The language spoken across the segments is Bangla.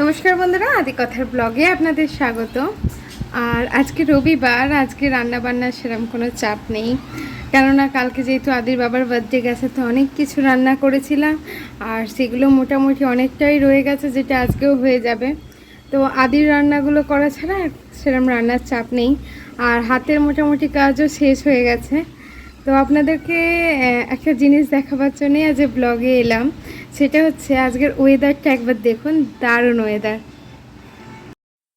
নমস্কার বন্ধুরা আদি কথার ব্লগে আপনাদের স্বাগত। আর আজকে রবিবার, আজকে রান্না বান্নার সেরকম কোনো চাপ নেই। কেননা কালকে যেহেতু আদির বাবার বার্থডে গেছে, তো অনেক কিছু রান্না করেছিলাম। আর সেগুলো মোটামুটি অনেকটাই রয়ে গেছে, যেটা আজকেও হয়ে যাবে। তো আদির রান্নাগুলো করা ছাড়া সেরকম রান্নার চাপ নেই। আর হাতের মোটামুটি কাজও শেষ হয়ে গেছে। তো আপনাদেরকে একটা জিনিস দেখাবার জন্যই আজ ব্লগে এলাম। সেটা হচ্ছে আজকের ওয়েদারটা একবার দেখুন, দারুণ ওয়েদার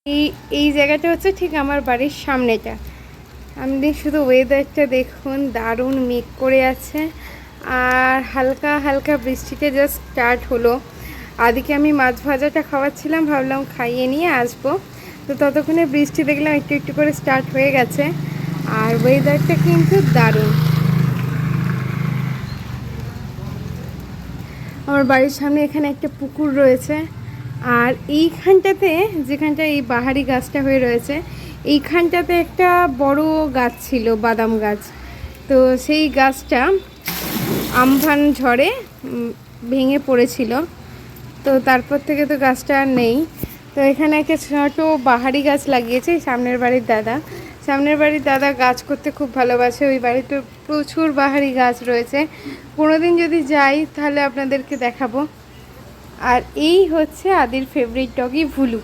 এই এই জায়গাটা হচ্ছে ঠিক আমার বাড়ির সামনেটা। আপনি শুধু ওয়েদারটা দেখুন, দারুণ মেঘ করে আছে। আর হালকা হালকা বৃষ্টিটা জাস্ট স্টার্ট হলো। আদিকে আমি মাছ ভাজাটা খাওয়াচ্ছিলাম, ভাবলাম খাইয়ে নিয়ে আসব। তো ততক্ষণে বৃষ্টি দেখলাম একটু একটু করে স্টার্ট হয়ে গেছে। আর ওয়েদারটা কিন্তু দারুণ। আমার বাড়ির সামনে এখানে একটা পুকুর রয়েছে। আর এইখানটাতে, যেখানটা এই বাহারি গাছটা হয়ে রয়েছে, এইখানটাতে একটা বড় গাছ ছিল, বাদাম গাছ। তো সেই গাছটা আমফান ঝড়ে ভেঙে পড়েছিল। তো তারপর থেকে তো গাছটা আর নেই। তো এখানে একটা ছোট বাহারি গাছ লাগিয়েছে সামনের বাড়ির দাদা। সামনের বাড়ির দাদা গাছ করতে খুব ভালোবাসে, ওই বাড়িতে প্রচুর বাহারি গাছ রয়েছে। কোনোদিন যদি যাই, তাহলে আপনাদেরকে দেখাবো। আর এই হচ্ছে আদির ফেভারিট ডগি ভুলু।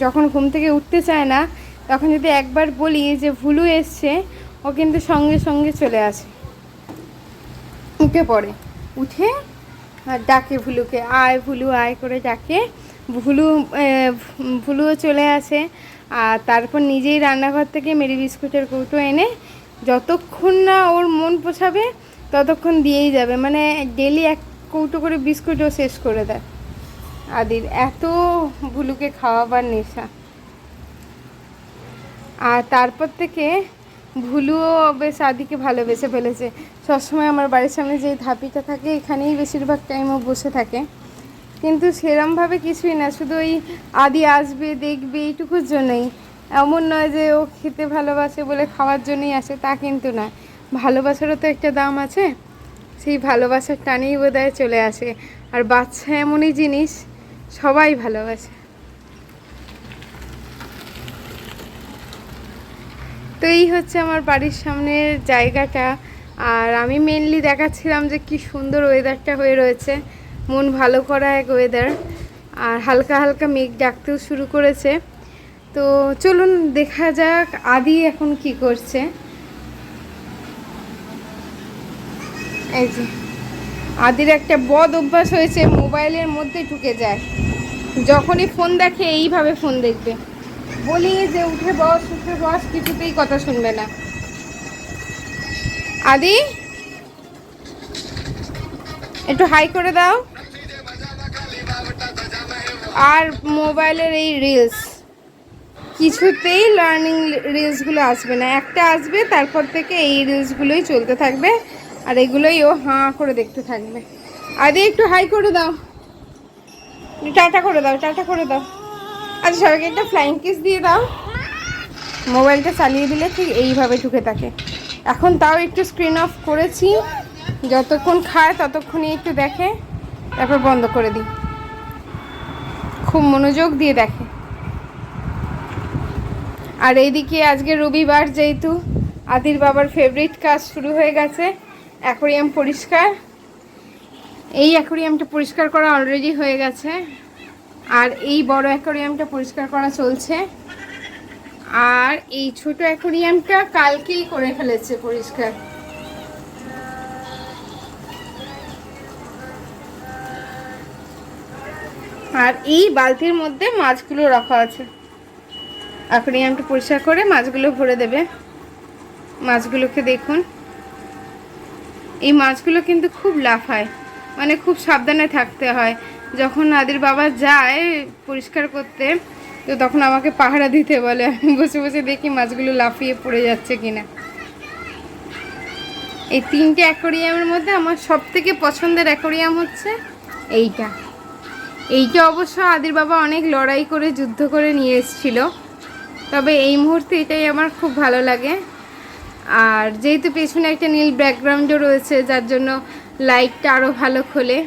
যখন ঘুম থেকে উঠতে চায় না, তখন যদি একবার বলি যে ভুলু এসছে, ও কিন্তু সঙ্গে সঙ্গে চলে আসে। উঠে পড়ে। উঠে আর ডাকে ভুলুকে। আয় ভুলু, আয় করে ডাকে। ভুলু ভুলুও চলে আসে। আর তারপর নিজেই রান্নাঘর থেকে মেরি বিস্কুটের কৌটো এনে যতক্ষণ না ওর মন পোছাবে, ততক্ষণ দিয়েই যাবে। মানে ডেলি এক কৌটো করে বিস্কুটও শেষ করে দেয়। আদির এত ভুলুকে খাওয়াবার নেশা। আর তারপর থেকে ভুলুও বেশ আদিকে ভালোবেসে ফেলেছে। সবসময় আমার বাড়ির সামনে যে ধাপিটা থাকে, এখানেই বেশিরভাগ টাইম ও বসে থাকে। কিন্তু সেরমভাবে কিছুই না, শুধু ওই আদি আসবে, দেখবে, এইটুকুর জন্যই। এমন নয় যে ও খেতে ভালোবাসে বলে খাওয়ার জন্যই আসে, তা কিন্তু না। ভালোবাসারও তো একটা দাম আছে, সেই ভালোবাসার টানেই বোধহয় চলে আসে। আর বাচ্চা এমনই জিনিস, সবাই ভালোবাসে। তো এই হচ্ছে আমার বাড়ির সামনের জায়গাটা। আর আমি মেনলি দেখাচ্ছিলাম যে কি সুন্দর ওয়েদারটা হয়ে রয়েছে। মন ভালো করা এক ওয়েদার আর হালকা হালকা মেঘ ডাকতেও শুরু করেছে। তো চলুন দেখা যাক আদি এখন কি করছে। এই যে, আদির একটা বদ অভ্যাস হয়েছে, মোবাইলের মধ্যে ঢুকে যায়। যখনই ফোন দেখে, এইভাবে ফোন দেখবে। বলি যে, উঠে বস উঠে বস, কিছুতেই কথা শুনবে না। আদি, একটু হাই করে দাও। আর মোবাইলের এই রিলস কিছুতেই লার্নিং রিলসগুলো আসবে না। একটা আসবে, তারপর থেকে এই রিলসগুলোই চলতে থাকবে, আর এগুলোই ও হাঁ করে দেখতে থাকবে। আদি, একটু হাই করে দাও। টাটা করে দাও, টাটা করে দাও। আচ্ছা সবাইকে একটা ফ্লাইং কিস দিয়ে দাও। মোবাইলটা চালিয়ে দিলে ঠিক এইভাবে ঢুকে থাকে। এখন তাও একটু স্ক্রিন অফ করেছি। যতক্ষণ খায়, ততক্ষণই একটু দেখে, তারপর বন্ধ করে দিই। খুব মনোযোগ দিয়ে দেখে। আর এইদিকে আজকে রবিবার যেহেতু আদির বাবার ফেভারিট কাজ শুরু হয়ে গেছে অ্যাকোরিয়াম পরিষ্কার। এই অ্যাকোরিয়ামটা পরিষ্কার করা অলরেডি হয়ে গেছে। আর এই বড় অ্যাকোরিয়ামটা পরিষ্কার করা চলছে। আর এই ছোট অ্যাকোরিয়ামটা কালকেই করে ফেলেছে পরিষ্কার। আর এই বালতির মধ্যে মাছগুলো রাখা আছে। অ্যাকোরিয়ামটা পরিষ্কার করে মাছগুলো ভরে দেবে। মাছগুলোকে দেখুন। এই মাছগুলো কিন্তু খুব লাফায় মানে খুব সাবধানে থাকতে হয়। যখন আদির বাবা যায় পরিষ্কার করতে, তো তখন আমাকে পাহারা দিতে বলে, আমি বসে বসে দেখি মাছগুলো লাফিয়ে পড়ে যাচ্ছে কিনা। এই তিনটে অ্যাকোরিয়ামের মধ্যে আমার সব থেকে পছন্দের অ্যাকোরিয়াম হচ্ছে এইটা। এইটা অবশ্য আদির বাবা অনেক লড়াই করে, যুদ্ধ করে নিয়ে এসেছিল। তবে এই মুহূর্তে এটাই আমার খুব ভালো লাগে। আর যেহেতু পেছনে একটা নীল ব্যাকগ্রাউন্ডও রয়েছে, যার জন্য লাইটটা আরও ভালো খোলে।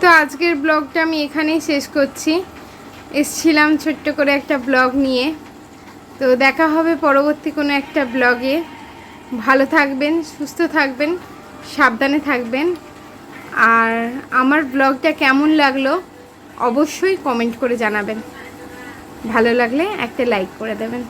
তো আজকের ব্লগটা আমি এখানেই শেষ করছি। এসছিলাম ছোট্ট করে একটা ব্লগ নিয়ে। তো দেখা হবে পরবর্তী কোনো একটা ব্লগে। ভালো থাকবেন, সুস্থ থাকবেন, সাবধানে থাকবেন। আর আমার ব্লগটা কেমন লাগল অবশ্যই কমেন্ট করে জানাবেন। ভালো লাগলে একটা লাইক করে দেবেন।